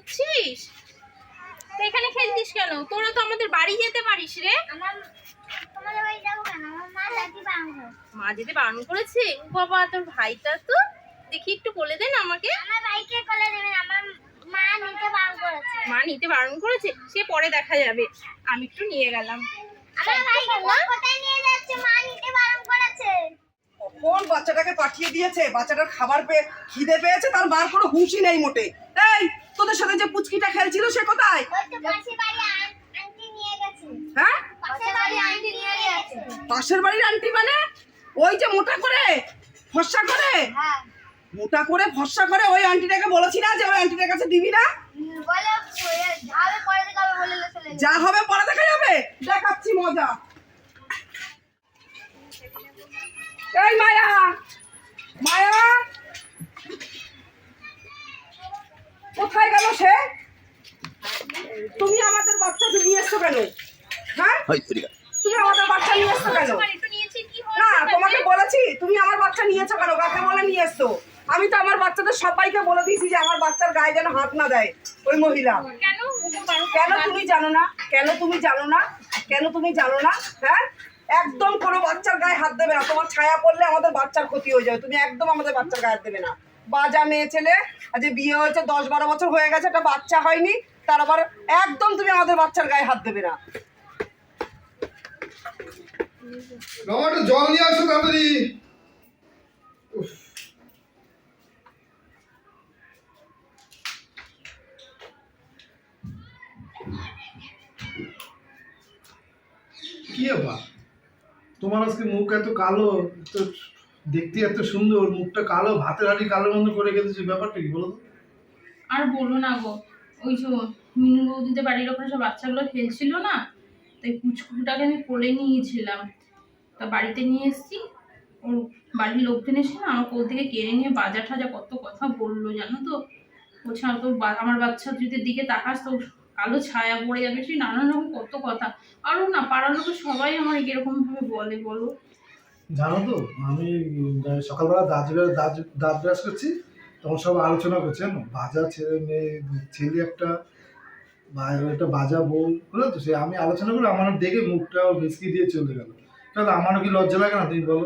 করছিস তো এখানে খেলছিস কেন? তোরা তো আমাদের বাড়ি যেতে পারিস রে। আমার তোমাদের বাড়ি যাব কেন? আমার মা দাদি বাংলো মা যেতে বারণ করেছে? ও বাবা তোর ভাইটা তো? দেখি একটু বলে দেন আমাকে। আমার বাইকে কলে দেবেন আমার মা নিতে বারণ করেছে। মা নিতে বারণ করেছে? সে পরে দেখা যাবে। আমি একটু নিয়ে গেলাম। আমার ভাইকে কোথায় নিয়ে যাচ্ছে? মা নিতে বারণ করেছে। কোন বাচ্চাটাকে পাঠিয়ে দিয়েছে? বাচ্চাটার খাবার পেয়ে খিদে পেয়েছে তার মার কোনো হুঁশই নেই মোটে। এই তোদের সাথে যে পুচকিটা খেলছিল সে কোথায়? হ্যাঁ? পাশের বাড়ির আন্টি মানে? ওই যে মোটা করে? ফর্সা করে? হ্যাঁ। মোটা করে ফর্সা করে ওই আন্টিটাকে বলেছি না যে ওই আন্টিটার কাছে দিবি না? যা হবে পরে দেখা যাবে দেখাচ্ছি মজা এই মায়া মায়া কোথায় গেল সে তুমি আমাদের বাচ্চাকে নিয়ে এসছো কেন হ্যাঁ তুমি আমাদের বাচ্চা নিয়ে এসছো কেন তোমার একটু নিয়েছি কি না হয়েছে তোমাকে বলেছি তুমি আমার বাচ্চা নিয়েছো কেন কাকে বলে নিয়ে এসছো আমি তো আমার বাচ্চাদের সবাইকে বলে দিয়েছি যে আমার বাচ্চার গায়ে যেন হাত না দেয় ওই মহিলা। কেন? তুমি জানো না? কেন তুমি জানো না? কেন তুমি জানো না? হ্যাঁ? একদম কোনো বাচ্চার গায়ে হাত দেবে না। তোমার ছায়া পড়লে আমাদের বাচ্চার ক্ষতি হয়ে যাবে। তুমি একদম আমাদের বাচ্চার গায়ে হাত দেবে না। বাজা মেয়ে ছেলে আজ বিয়ে হয়েছে দশ বারো বছর হয়ে গেছে একটা বাচ্চা হয়নি তার আবার একদম তুমি আমাদের বাচ্চার গায়ে হাত দেবে না। জল নিয়ে আসো তাড়াতাড়ি। কি ব্যাপার? তোমার আজকে মুখ এত কালো তো দেখতে এত সুন্দর, মুখটা কালো, ভাতের হাঁড়ি কালো বন্ধ করে গেছে ব্যাপারটা কি বলো তো? আর বলো না গো, ওই যে মিনু বৌদিতে বাড়ির ওখানে সব বাচ্চাগুলো খেলছিল না, তাই পুচকুটাকে আমি কোলে নিয়েছিলাম। তা বাড়িতে নিয়ে এসেছি, ওর বাড়ির লোকজন এসে না আমাকে ওর থেকে কেড়ে নিয়ে বাজা ঠাজা কত কথা বলল জানো তো? বলছে, আমার বা- আমার বাচ্চা যদি দিকে তাকাস তো কালো ছায়া পড়ে যাবে, সেই নানান রকম কত কথা। আরও না, পাড়ার লোকের সবাই আমার এরকম ভাবে বলে, বলো। জানো তো, আমি সকালবেলা দাঁত দাঁত দাঁত ব্রাশ করছি তখন সব আলোচনা করছে, জানো? বাজা ছেলে মেয়ে, ছেলে একটা একটা বাজা বউ, বুঝলো তো? সে আমি আলোচনা করে আমার দেখে মুখটা বিস্কি দিয়ে চলে গেল। তাহলে আমারও কি লজ্জা লাগে না, তুমি বলো?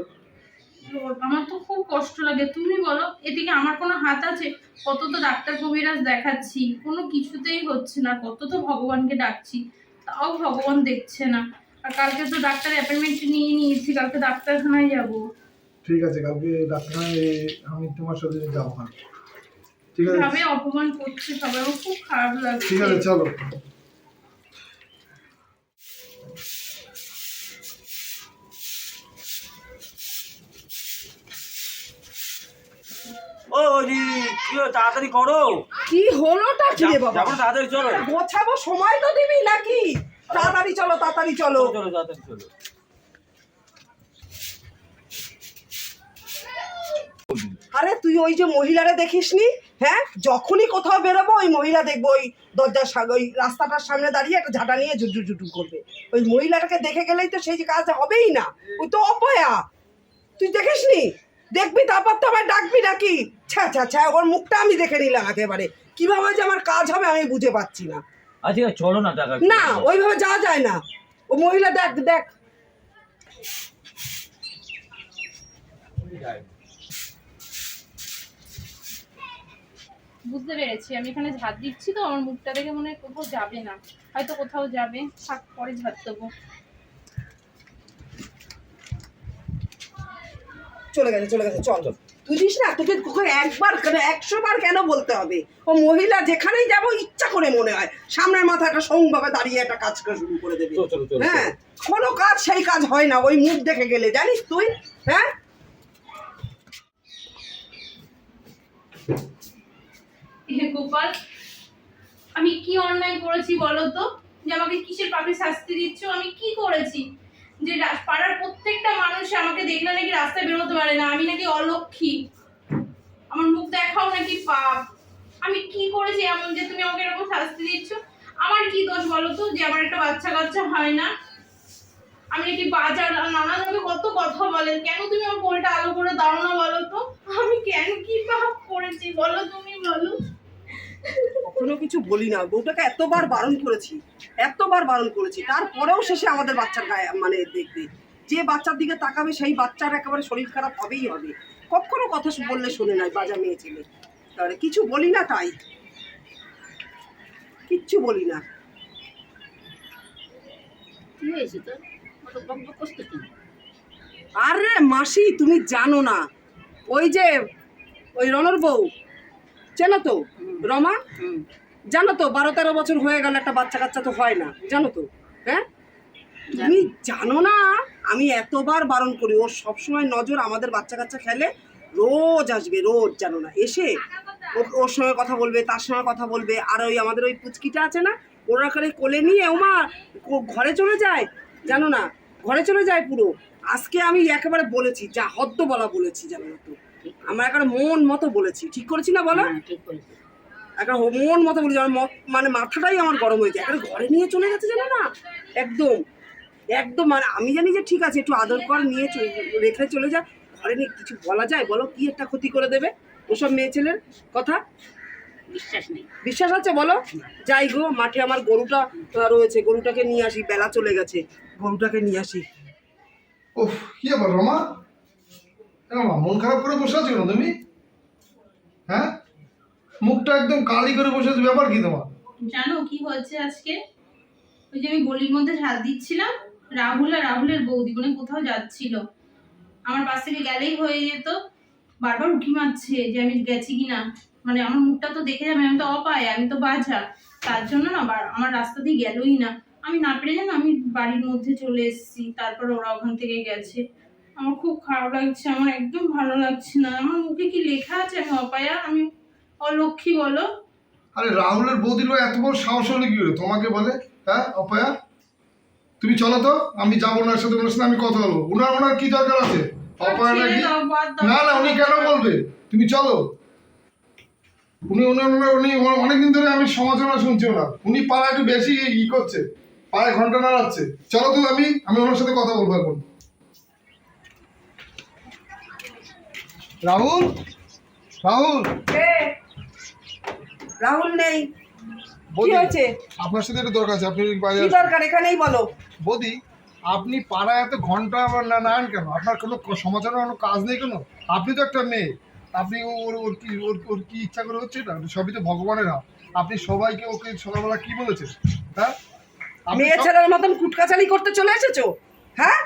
আমার তো খুব কষ্ট লাগে। তুমি বলো এদিকে আমার কোনো হাত আছে? কত তো ডাক্তার কবিরাজ দেখাচ্ছি কোনো কিছুতেই হচ্ছে না। কত তো ভগবানকে ডাকছি তাও ভগবান দেখছে না। আর কালকে তো ডাক্তার অ্যাপয়েন্টমেন্ট নিয়ে নিয়েছি কালকে ডাক্তারখানায় যাব। ঠিক আছে কালকে ডাক্তারখানায় আমি তোমার সাথে যাব। ঠিক আছে? অপমান করছে সবাই খুব খারাপ লাগছে। ঠিক আছে চলো। ও কি তাড়াতাড়ি করো। কি হলোটা কি রে বাবা? যাব তাড়াতাড়ি চলো। গোছাবো সময় তো দিবি নাকি? তাড়াতাড়ি চলো তাড়াতাড়ি চলো। চলো তাড়াতাড়ি চলো। আরে তুই ওই যে মহিলারা দেখিসনি? হ্যাঁ যখনই কোথাও বেরোবো ওই মহিলা দেখব ওই দরজার ওই রাস্তাটার সামনে দাঁড়িয়ে একটা ঝাঁটা নিয়ে ঝুটু ঝুটু করবে। ওই মহিলাটাকে দেখে গেলেই তো সেই যে কাজ হবেই না। ওই তো অপয়া। তুই দেখিসনি? দেখবি তারপর তো আবার ডাকবি নাকি? ছ্যা ছ্যা ছ্যা ওর মুখটা আমি দেখে নিলাম একেবারে। কীভাবে যে আমার কাজ হবে আমি বুঝে পাচ্ছি না। আচ্ছা চলো না টাকা না ওইভাবে যাওয়া যায় না। ও মহিলা দেখ দেখ। বুঝতে পেরেছি আমি এখানে ঝাড় দিচ্ছি তো আমার মুখটা দেখে মনে হয় কোথাও যাবে না। হয়তো কোথাও যাবে থাক পরে ঝাড় দেবো। চলে গেছে চলে গেছে চল। বুঝিস না তোকে একবার কেন একশো বার কেন বলতে হবে? ও মহিলা যেখানেই যাব ইচ্ছা করে মনে হয় সামনের মাথা একটা সঙ্গভাবে দাঁড়িয়ে একটা কাজ করা শুরু করে দেবে। চলো, চলো, চলো, হ্যাঁ কোনো কাজ সেই কাজ হয় না ওই মুখ দেখে গেলে জানিস তুই? হ্যাঁ? গোপাল আমি কি অন্যায় করেছি বলো তো? যে আমাকে কিসের পাপে শাস্তি দিচ্ছ? আমি কি করেছি? যে পাড়ার প্রত্যেকটা মানুষ আমাকে দেখলে নাকি রাস্তায় বেরোতে পারে না। আমি নাকি অলক্ষী। আমার মুখ দেখাও নাকি পাপ। আমি কি করেছি এমন যে তুমি আমাকে এরকম শাস্তি দিচ্ছ? আমার কি দোষ বলো তো যে আমার একটা বাচ্চা কাচ্চা হয় না? আমি নাকি বাজার নানা ধরনের কত কথা বলেন। কেন তুমি আমার কোলটা আলো করে দাও না বলো তো? আমি কেন কি পাপ করেছি? বলো তুমি, বলো। কখনো কিছু বলি না। বউটাকে এতবার বারণ করেছি এতবার বারণ করেছি। তারপরেও শেষে আমাদের বাচ্চার গায়ে মানে দেখবে যে বাচ্চার দিকে তাকাবে সেই বাচ্চার একেবারে শরীর খারাপ হবেই হবে। কখনো কথা বললে শোনে নাই বাজা মেয়ে ছেলে। তাহলে কিছু বলি না তাই। কিচ্ছু বলি না। কি হয়েছে আরে মাসি তুমি জানো না। ওই যে ওই রনর বউ। চেনো তো রমা? জানো তো বারো তেরো বছর হয়ে গেল একটা বাচ্চা কাচ্চা তো হয় না জানো তো হ্যাঁ? তুমি জানো না আমি এতবার বারণ করি ওর সবসময় নজর আমাদের বাচ্চা কাচ্চা খেলে রোজ আসবে রোজ জানো না এসে ওর সঙ্গে কথা বলবে তার সঙ্গে কথা বলবে আর ওই আমাদের ওই পুচকিটা আছে না ওরা করে কোলে নিয়ে ওমা ঘরে চলে যায় জানো না ঘরে চলে যায় পুরো আজকে আমি একেবারে বলেছি যা হদ্দ বলা বলেছি জানো না তো। আমার একেবারে মন মতো বলেছি। ঠিক করেছি না বলো? হ্যাঁ, ঠিক করেছে। একটা মন মতো বলেছি। আমার মানে মাথাটাই আমার গরম হয়ে যায় একটা ঘরে নিয়ে চলে গেছে জানো না? একদম। একদম। মানে আমি জানি যে ঠিক আছে একটু আদর কর নিয়ে রেখে চলে যা। ঘরে নিয়ে কিছু বলা যায়? বলো কি একটা ক্ষতি করে দেবে ওসব মেয়ে ছেলের কথা? বিশ্বাস নেই। বিশ্বাস আছে বলো? যাই গো মাঠে আমার গরুটা রয়েছে। গরুটাকে নিয়ে আসি। বেলা চলে গেছে। গরুটাকে নিয়ে আসি। ওহ কি আবার রমা? মন খারাপ করে বসে আছো কেন তুমি? হ্যাঁ? মুখটা একদম কালি করে বসে আছো, ব্যাপার কি তোমার? জানো কি হয়েছে আজকে? ওই যে আমি গলির মধ্যে দিচ্ছিলাম, রাহুল আর রাহুলের বৌদি মানে কোথাও যাচ্ছিল। আমার পাশ থেকে গেলেই হয়ে যেত। বারবার উঠি মারছে যে আমি গেছি কিনা। মানে আমার মুখটা তো দেখে যাবে, আমি তো অপায়, আমি তো বাঝা তার জন্য না আমার রাস্তা দিয়ে গেলই না। আমি না পেরে জানো আমি বাড়ির মধ্যে চলে এসেছি, তারপর ওরা ওখান থেকে গেছে। আমার খুব খারাপ লাগছে আমার একদম ভালো লাগছে না। আমার মুখে কি লেখা আছে? আমি অপায়া আমি অলক্ষী বলো। আরে রাহুলের বৌদির ভাই এত বড় সাহস হলে কি তোমাকে বলে হ্যাঁ অপায়া? তুমি চলো তো আমি যাব ওনার সাথে ওনার সাথে আমি কথা বলব। ওনার ওনার কি দরকার আছে? অপয়া নাকি। না না উনি কেন বলবে? তুমি চলো। উনি ওনার ওনার উনি অনেকদিন ধরে আমি সমালোচনা শুনছি ওনার উনি পাড়া একটু বেশি ই করছে পাড়ায় ঘণ্টা নাড়াচ্ছে। চলো তো আমি আমি ওনার সাথে কথা বলব এখন। রাহুল? রাহুল? রাহুল নেই। কি হয়েছে? আপনার সাথে একটু দরকার আছে আপনি কি। দরকার? এখানেই বলো। বৌদি আপনি পাড়ায় এত ঘণ্টা আবার না নান কেন? আপনার কোনো সমাচারের কোনো কাজ নেই কেন? আপনি তো একটা মেয়ে। আপনি ওর ওর কি ওর ওর কি ইচ্ছা করে হচ্ছে এটা? সবই তো ভগবানের হাত। আপনি সবাইকে ওকে সকালবেলা কি বলেছেন? হ্যাঁ? মেয়ে ছেলের মতন কুটকাচালি করতে চলে এসেছ? হ্যাঁ?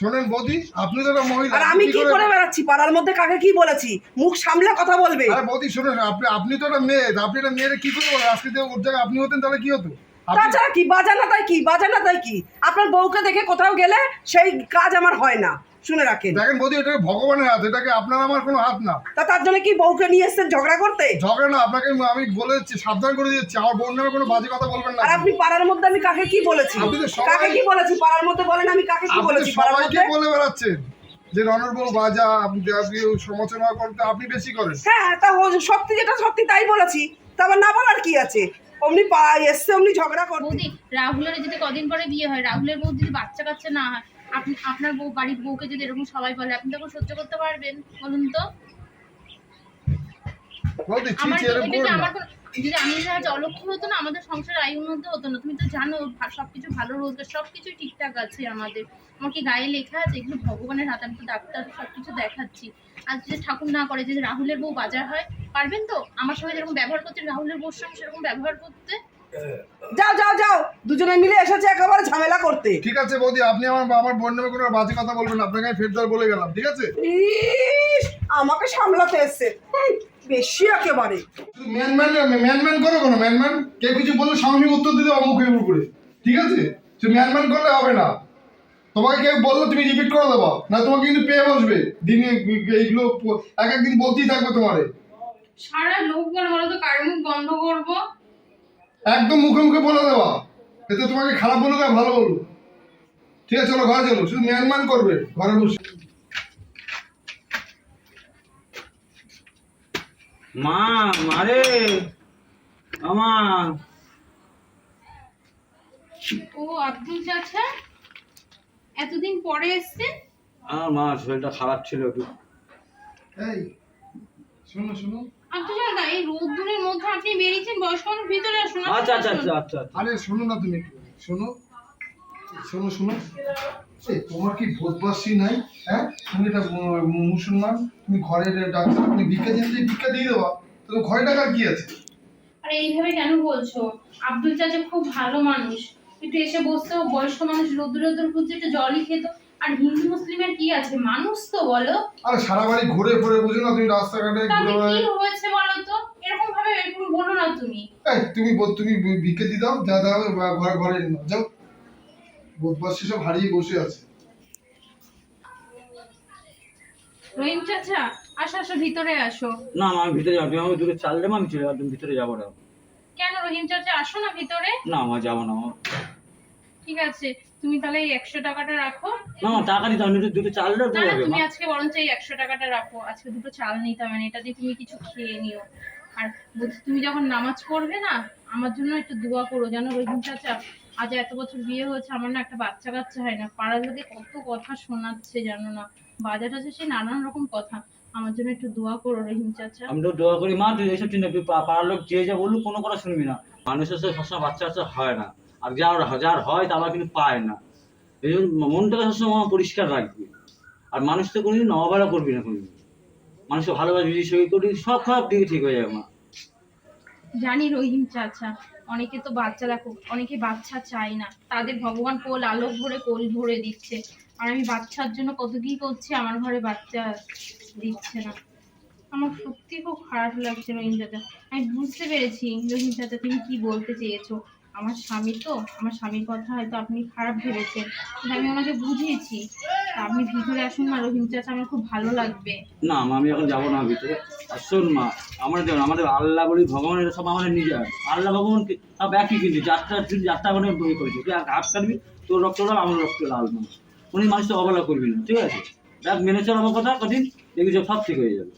শোনেন বৌদি আপনি তো মহিলা আর আমি কি করে বেড়াচ্ছি? পাড়ার মধ্যে কাকে কি বলেছি? মুখ সামলে কথা বলবে। আরে বৌদি শোনেন আপনি আপনি তো একটা মেয়ে আপনি একটা মেয়ের কি করে বলেন? আজকে যে ওর জায়গায় আপনি হতেন তাহলে কি হতো? তাছাড়া কি? বাজানা তাই কি? বাজানা তাই কি? আপনার বউকে দেখে কোথাও গেলে সেই কাজ আমার হয় না। শুনে রাখেন। দেখেন বৌদি এটা ভগবানের হাত এটাকে আপনার আমার কোনো হাত না। তা তার জন্য কি বউকে নিয়ে এসছেন ঝগড়া করতে? ঝগড়া না আপনাকে আমি বলে দিচ্ছি সাবধান করে দিচ্ছি আমার বোন নামে কোনো বাজে কথা বলবেন না। আর আপনি পাড়ার মধ্যে আমি কাকে কি বলেছি? তো কাকে কি বলেছি? পাড়ার মধ্যে বলেন আমি কাকে কি বলেছি পাড়ার মধ্যে? বলে বেড়াচ্ছেন যে রনর বাজা আপনি সমালোচনা করতে আপনি বেশি করেন। হ্যাঁ তা ও- সত্যি যেটা সত্যি তাই বলেছি। তা না বলার কি আছে? অমনি পা এসছে অমনি ঝগড়া করতে। রাহুলের যদি কদিন পরে বিয়ে হয় রাহুলের বউ যদি বাচ্চা কাচ্চা না হয় আপনি আপনার বউ বাড়ির বউকে যদি এরকম সবাই বলে আপনি তখন সহ্য করতে পারবেন বলুন তো? আমার যদি আমি আজ অলক্ষ্য হতো না আমাদের সংসারের আয় উন্নত হতো না তুমি তো জানো সবকিছু ভালো রোজগার সবকিছু ঠিকঠাক আছে আমাদের। আমার কি গায়ে লেখা আছে? এগুলো ভগবানের হাত আমি তো ডাক্তার সবকিছু দেখাচ্ছি। আর যদি ঠাকুর না করে যদি রাহুলের বউ বাজার হয় পারবেন তো? আমার সঙ্গে যেরকম ব্যবহার করতে রাহুলের বউর সঙ্গে সেরকম ব্যবহার করতে? যাও যাও যাও। দুজনে মিলে এসেছে একেবারে ঝামেলা করতে। ঠিক আছে বৌদি আপনি আমার আমার বোন নামে কোনো বাজে কথা বলবেন না। আপনাকে আমি ফেরদার বলে গেলাম ঠিক আছে? ইস, আমাকে সামলাতে এসছে। হুম, বেশি একেবারে। ম্যান ম্যান ম্যান ম্যান করো কোনো ম্যান ম্যান কেউ কিছু বললে সঙ্গে উত্তর দিতে অমুখের উপরে ঠিক আছে? তুমি ম্যান ম্যান করলে হবে না। তোমাকে কেউ বলল তুমি রিপিট করে দেবো। না তোমাকে কিন্তু পেয়ে বসবে। দিনে এইগুলো প- এক একদিন বলতেই থাকবে তোমারে। সারা লোক বলে বলো তো কার মুখ বন্ধ করব? একদম মুখে মুখে বলে দেওয়া। এতে তোমাকে খারাপ বলে দেওয়া ভালো বলব ঠিক আছে চলো ঘরে চলো। শুধু ম্যান ম্যান করবে ঘরে বসে। মা মারে আমা ও আব্দুল চাচা এতদিন পরে এসছেন? আমার মা শরীরটা খারাপ ছিল একটু। এই শোনো শোনো। আচ্ছা জানা এই আপনি বেরিয়েছেন বয়স্ক মানুষ ভিতরে আসুন আচ্ছা আচ্ছা আচ্ছা আচ্ছা। আরে শোনো না তুমি একটু শোনো শোনো শোনো। এই তোমার কি বোধবাসী নাই? হ্যাঁ? তুমি এটা মুসলমান তুমি ঘরের ডাক্তার তুমি ভিক্ষা দিতে যে ভিক্ষা দিয়ে দেওয়া তো ঘরে টাকার কি আছে? আরে এইভাবে কেন বলছো? আব্দুল চাচা খুব ভালো মানুষ। একটু এসে বসতো বয়স্ক মানুষ রোদ্দুর রোদ্দুর খুঁজছে একটু জলই খেত। আর হিন্দু মুসলিমের কি আছে? মানুষ তো বলো। আরে সারা বাড়ি ঘুরে ঘুরে বুঝো না তুমি রাস্তাঘাটে ঘুরে কি হয়েছে বলো তো? এরকম ভাবে তুমি? তুমি তুমি ভিক্ষা দাও যা দাও ঘরে ঘরে এনে যাও। বোধবাসী সব হারিয়ে বসে আছে। রহিম চাচা আসো আসো ভিতরে আসো। না আমি ভিতরে যাব আমাকে দূরে চাল দেবো আমি চলে যাব তুমি ভিতরে যাব না। কেন রহিম চাচা আসো না ভিতরে? না আমার যাব না মা। ঠিক আছে তুমি তাহলে এই একশো টাকাটা রাখো। না টাকা দিতে হবে দুটো চাল দাও তুমি আজকে বরঞ্চ এই একশো টাকাটা রাখো আজকে দুটো চাল নিতে হবে না এটা দিয়ে তুমি কিছু খেয়ে নিও। আর বলছি, তুমি যখন নামাজ পড়বে না, আমার জন্য একটু দোয়া করো জানো রহিম চাচা আজ এত বছর বিয়ে হয়েছে, আমার না একটা বাচ্চা কাচ্চা হয় না। পাড়ার লোকে কত কথা শোনাচ্ছে জানো না। বাজার আছে সে নানান রকম কথা। আমার জন্য একটু দোয়া করো, রহিম চাচা। আমি তো দোয়া করি, মা, তুই এইসব চিন্তা পাড়ার লোক যে যা বলল কোনো কথা শুনবি না। মানুষের সাথে সবসময় বাচ্চা বাচ্চা হয় না। আর যার যার হয়, তা আবার কিন্তু পায় না। এই জন্য মনটাকে সবসময় পরিষ্কার রাখবি। আর মানুষ তো কোনোদিন অবহেলা করবি না কোনোদিন। মানুষকে ভালোবাসবি সই করবি সব খারাপ দিকে ঠিক হয়ে যাবে মা। জানি রহিম চাচা, অনেকে তো বাচ্চা দেখো অনেকে বাচ্চা চায় না। তাদের ভগবান কোল আলোক ভরে কোল ভরে দিচ্ছে। আর আমি বাচ্চার জন্য কত কি করছি, আমার ঘরে বাচ্চা দিচ্ছে না। আমার সত্যি খুব খারাপ লাগছে রহিম চাচা। আমি বুঝতে পেরেছি রহিম চাচা, তুমি কি বলতে চেয়েছো। আমার স্বামী তো আমার স্বামীর কথা হয়তো আপনি খারাপ ভেবেছেন কিন্তু আমি ওনাকে বুঝিয়েছি। আপনি ভিতরে আসুন না রহিম চাচা আমার খুব ভালো লাগবে। না মা আমি এখন যাব না ভিতরে। আর শোন মা আমাদের দেখুন আমাদের আল্লাহ বলি ভগবানের সব আমাদের নিজের। আল্লাহ ভগবান সব একই কিন্তু যাত্রা তুই যাত্রা মানে বই করেছি। তুই হাত কাটবি তোর রক্ত লাল আমার রক্ত লাল না উনি মানুষকে অবহেলা করবি না ঠিক আছে? দেখ মেনে চল আমার কথা কঠিন দেখবি সব ঠিক হয়ে যাবে।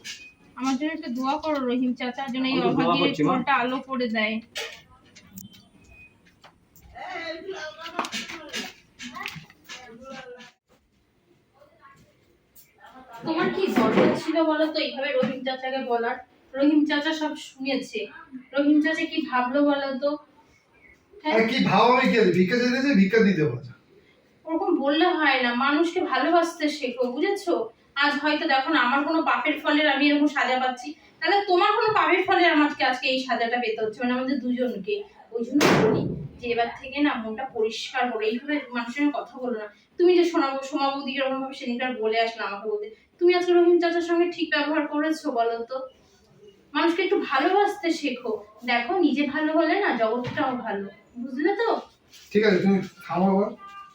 আমার জন্য একটু দোয়া করো রহিম চাচার জন্য এই তো অভাগীর আলো করে দেয়। তোমার কি দরকার ছিল বলো তো এইভাবে রহিম চাচাকে বলার? রহিম চাচা সব শুনেছে। রহিম চাচা কি ভাবলো বলো তো আরে কি ভাব আমি কি ভিক্ষা চাইতেছে ভিক্ষা দিতে পারছে ওরকম বললে হয় না। মানুষকে ভালোবাসতে শেখো বুঝেছ? আজ হয়তো দেখো না আমার কোনো পাপের ফলে আমি এরকম সাজা পাচ্ছি। তাহলে তোমার কোনো পাপের ফলে আমাকে আজকে এই সাজাটা পেতে হচ্ছে? মানে আমাদের দুজনকে। ওই জন্য বলি যে এবার থেকে না মনটা পরিষ্কার করো। এইভাবে মানুষের কথা বলো না। তুমি যে শোনাবো সোমাবদি এরকম ভাবে সেদিনকার বলে আসলে আমাকে বলতে। তুমি আজকে রহিম চাচার সঙ্গে ঠিক ব্যবহার করেছ বলো তো? মানুষকে একটু ভালোবাসতে শেখো। দেখো নিজে ভালো হলে না জগৎটাও ভালো। বুঝলে তো? ঠিক আছে তুমি থামো আবার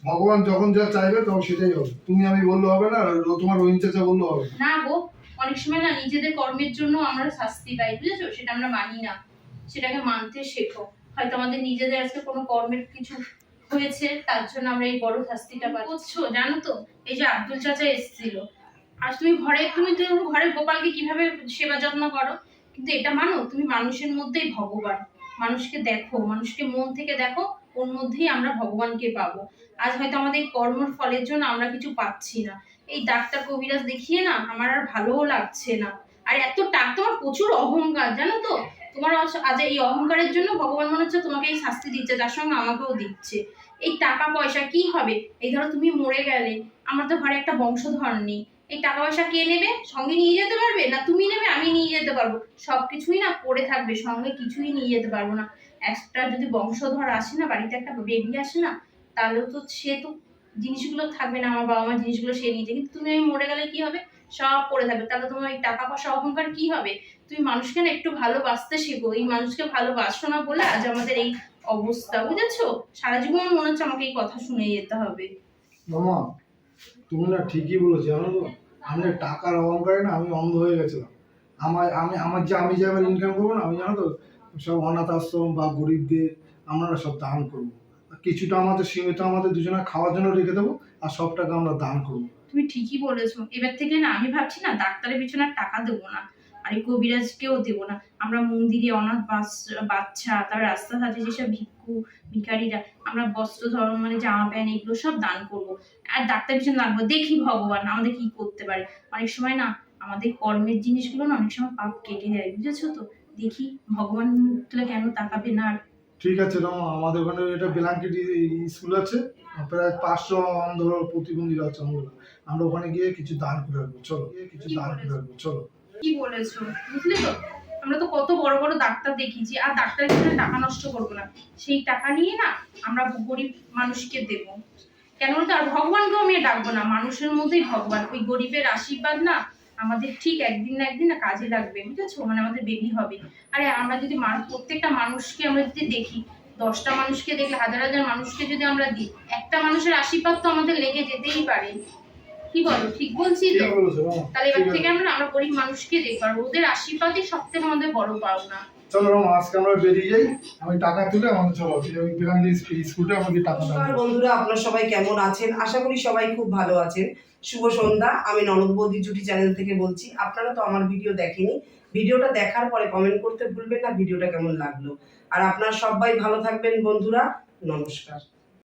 ভগবান যখন যা চাইবে তখন সেটাই হবে। তুমি আমি বললে হবে না আর তোমার রোহিন চাচা বললে হবে না। গো অনেক সময় না নিজেদের কর্মের জন্য আমরা শাস্তি পাই বুঝেছ? সেটা আমরা মানি না। সেটাকে মানতে শেখো। হয়তো আমাদের নিজেদের আজকে কোনো কর্মের কিছু হয়েছে তার জন্য আমরা এই বড় শাস্তিটা বুঝছ? জানো তো? এই যে আব্দুল চাচা এসেছিল। আর তুমি ঘরে, তুমি তো ঘরের গোপালকে কীভাবে সেবা যত্ন করো? কিন্তু এটা মানো, তুমি মানুষের মধ্যেই ভগবান। মানুষকে দেখো, মানুষকে মন থেকে দেখো, ওর মধ্যেই আমরা ভগবানকে পাবো। আজ হয়তো আমাদের কর্মের ফলের জন্য আমরা কিছু পাচ্ছি না। এই ডাক্তার কবিরাজ দেখিয়ে না আমার আর ভালোও লাগছে না। আর এত টাকা, তোমার প্রচুর অহংকার, জানো তো? তোমার আজ এই অহংকারের জন্য ভগবান মনে হচ্ছে তোমাকে এই শাস্তি দিচ্ছে তার সঙ্গে আমাকেও দিচ্ছে। এই টাকা পয়সা কি হবে? এই ধরো তুমি মরে গেলে, আমার তো ঘরে একটা বংশধর নেই। এই টাকা পয়সা কে নেবে? সঙ্গে নিয়ে যেতে পারবে? না তুমি নেবে, আমি নিয়ে যেতে পারব। সব কিছুই না পড়ে থাকবে, সঙ্গে কিছুই নিয়ে যেতে পারব না। একটা যদি বংশধর আসে না, বাড়িতে একটা বেবি আসে না তাহলেও তো সে তো জিনিসগুলো থাকবে না, আমার বাবা মার জিনিসগুলো সে নিয়ে যায়। কিন্তু তুমি আমি মরে গেলে কি হবে? সব পড়ে থাকবে। তাহলে তোমার এই টাকা পয়সা অহংকার কি হবে? তুমি মানুষকে না একটু ভালোবাসতে শেখো। এই মানুষকে ভালোবাসো না বলে আজ আমাদের এই অবস্থা, বুঝেছ? সারা জীবন মনে হচ্ছে আমাকে এই কথা শুনে যেতে হবে। মামা, তুমি না ঠিকই বলেছ, জানো তো? আমি টাকার অহংকারে না আমি অন্ধ হয়ে গেছিলাম। আমার, আমি, আমার যে, আমি যে এবার ইনকাম করব না, আমি জানো তো, সব অনাথ আশ্রম বা গরিবদের আমরা সব দান করব। কিছুটা আমাদের, সীমিত আমাদের দুজনে খাওয়ার জন্য রেখে দেবো, আর সব টাকা আমরা দান করব। তুমি ঠিকই বলেছ। এবার থেকে না, আমি ভাবছি না, ডাক্তারের পিছনে টাকা দেবো না, আর কবিরাজকেও দেবো না। আমরা মন্দিরে অনাথ বাচ্চা, তার রাস্তাঘাটে যেসব ভিক্ষু ভিখারিরা আমরা বস্ত্র ধর্ম মানে জামা প্যান্ট এগুলো সব দান করব। আর ডাক্তার পিছনে লাগবো দেখি ভগবান আমাদের কি করতে পারে। অনেক সময় না আমাদের কর্মের জিনিসগুলো না অনেক সময় পাপ কেটে যায় বুঝেছ তো? দেখি ভগবান মুখ তুলে কেন তাকাবে না ঠিক আছে রমা আমাদের ওখানে এটা বেলাঙ্কিটি স্কুল আছে। প্রায় পাঁচশো ধরো প্রতিবন্ধীরা আছে আমরা আমরা ওখানে গিয়ে কিছু দান করে আসব চলো কিছু দান করে আসব চলো। কি বলেছ? বুঝলে তো? আমরা তো কত বড় বড় ডাক্তার দেখিয়েছি, আর ডাক্তারের জন্য টাকা নষ্ট করব না। সেই টাকা নিয়ে না আমরা গরিব মানুষকে দেব। কেন বলতো? আর ভগবানকেও আমি ডাকবো না, মানুষের মধ্যেই ভগবান। ওই গরিবের আশীর্বাদ না আমাদের ঠিক একদিন না একদিন না কাজে লাগবে, বুঝেছ? মানে আমাদের বেবি হবে। আরে আমরা যদি প্রত্যেকটা মানুষকে আমরা যদি দেখি, দশটা মানুষকে দেখলে, হাজার হাজার মানুষকে যদি আমরা দিই, একটা মানুষের আশীর্বাদ তো আমাদের লেগে যেতেই পারে। কি বলো? ঠিক বলছি তো? তাহলে এবার থেকে আমরা আমরা গরিব মানুষকে দেখব। আর ওদের আশীর্বাদই সব থেকে আমাদের বড় পাওনা। চলো রমা আজকে আমরা বেরিয়ে যাই। আমি টাকা তুলে আমাদের চলো ওই স্কুলটা আমাকে টাকা দাও। বন্ধুরা আপনারা সবাই কেমন আছেন? আশা করি সবাই খুব ভালো আছেন। শুভ সন্ধ্যা আমি ননদ বৌদি জুটি চ্যানেল থেকে বলছি। আপনারা তো আমার ভিডিও দেখেনি। ভিডিওটা দেখার পরে কমেন্ট করতে ভুলবেন না ভিডিওটা কেমন লাগল। আর আপনারা সবাই ভালো থাকবেন বন্ধুরা। নমস্কার।